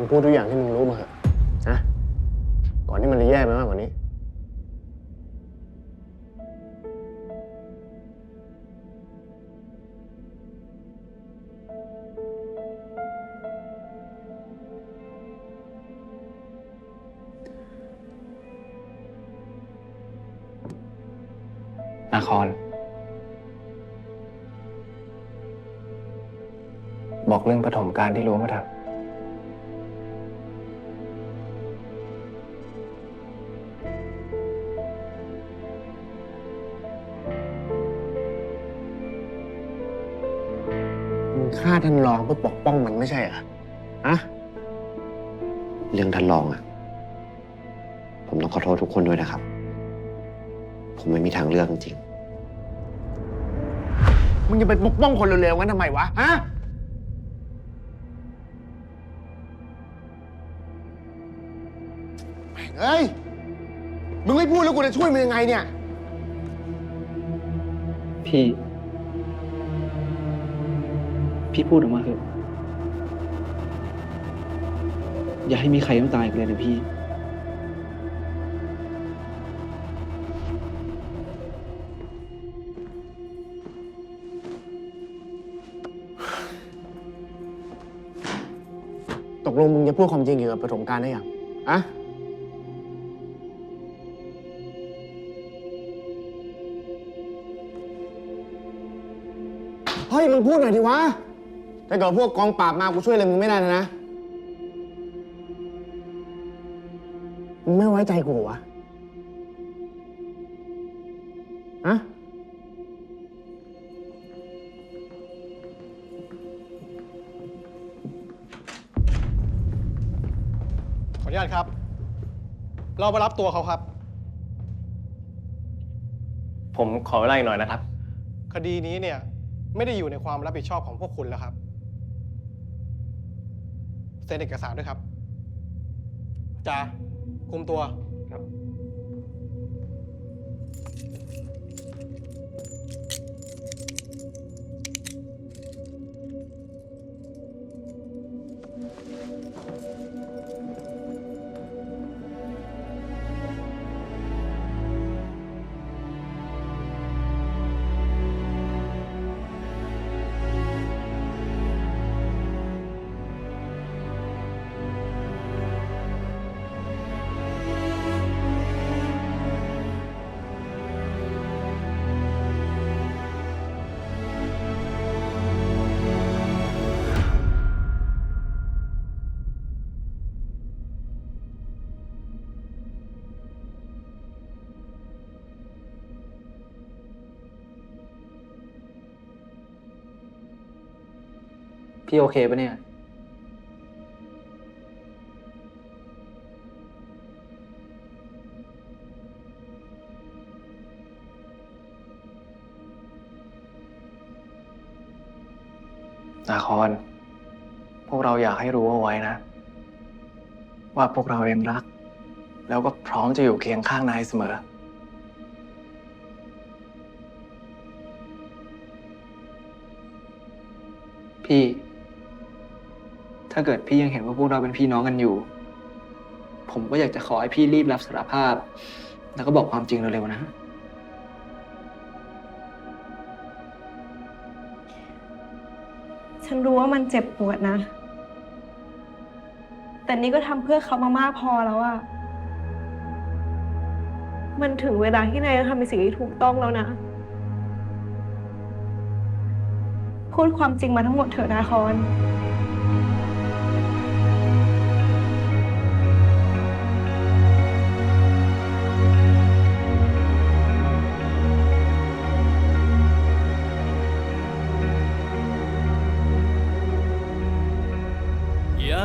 มึงพูดทุกอย่างที่มึงรู้มาเถอะนะก่อนที่มันจะแย่ไปมากกว่านี้ นาคอน บอกเรื่องปฐมการที่รู้มาเถอะ ฆ่าท่านรองเพื่อปกป้องมันไม่ใช่เหรออะเรื่องท่านรองอะผมต้องขอโทษทุกคนด้วยนะครับ ผมไม่มีทางเลือกจริงมึงจะไปปกป้องคนเร็วๆงั้นทำไมวะฮะเฮ้ย มึงไม่พูดแล้วกูจะช่วยมึงยังไงเนี่ย พี่ พี่พูดออกมาเถอะ อย่าให้มีใครต้องตายอีกเลยนะพี่ ตกลงมึงจะพูดความจริงเกี่ยวกับปฐมการได้ยังอะเฮ้ยมึงพูดหน่อยดิวะ ถ้าเกิดพวกกองปราบมากูช่วยอะไรมึงไม่ได้นะนะมึงไม่ไว้ใจกูเหรอวะอะขออนุญาตครับ เรามารับตัวเขาครับ ผมขอเวลาอีกหน่อยนะครับ คดีนี้เนี่ยไม่ได้อยู่ในความรับผิดชอบของพวกคุณแล้วครับ เซ็นเอกสารด้วยครับจ่าคุมตัวครับ พี่โอเคปะเนี่ย นาคอนพวกเราอยากให้รู้เอาไว้นะ ว่าพวกเรายังรัก แล้วก็พร้อมจะอยู่เคียงข้างนายเสมอ พี่ ถ้าเกิดพี่ยังเห็นว่าพวกเราเป็นพี่น้องกันอยู่ ผมก็อยากจะขอให้พี่รีบรับสารภาพ แล้วก็บอกความจริงเร็วๆนะ ฉันรู้ว่ามันเจ็บปวดนะ แต่นี่ก็ทำเพื่อเขามามากพอแล้วอะมันถึงเวลาที่นายต้องทำในสิ่งที่ถูกต้องแล้วนะ พูดความจริงมาทั้งหมดเถอะนาคอน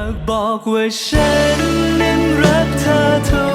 ากบอกว่าฉันนั้นรักเธอเท่า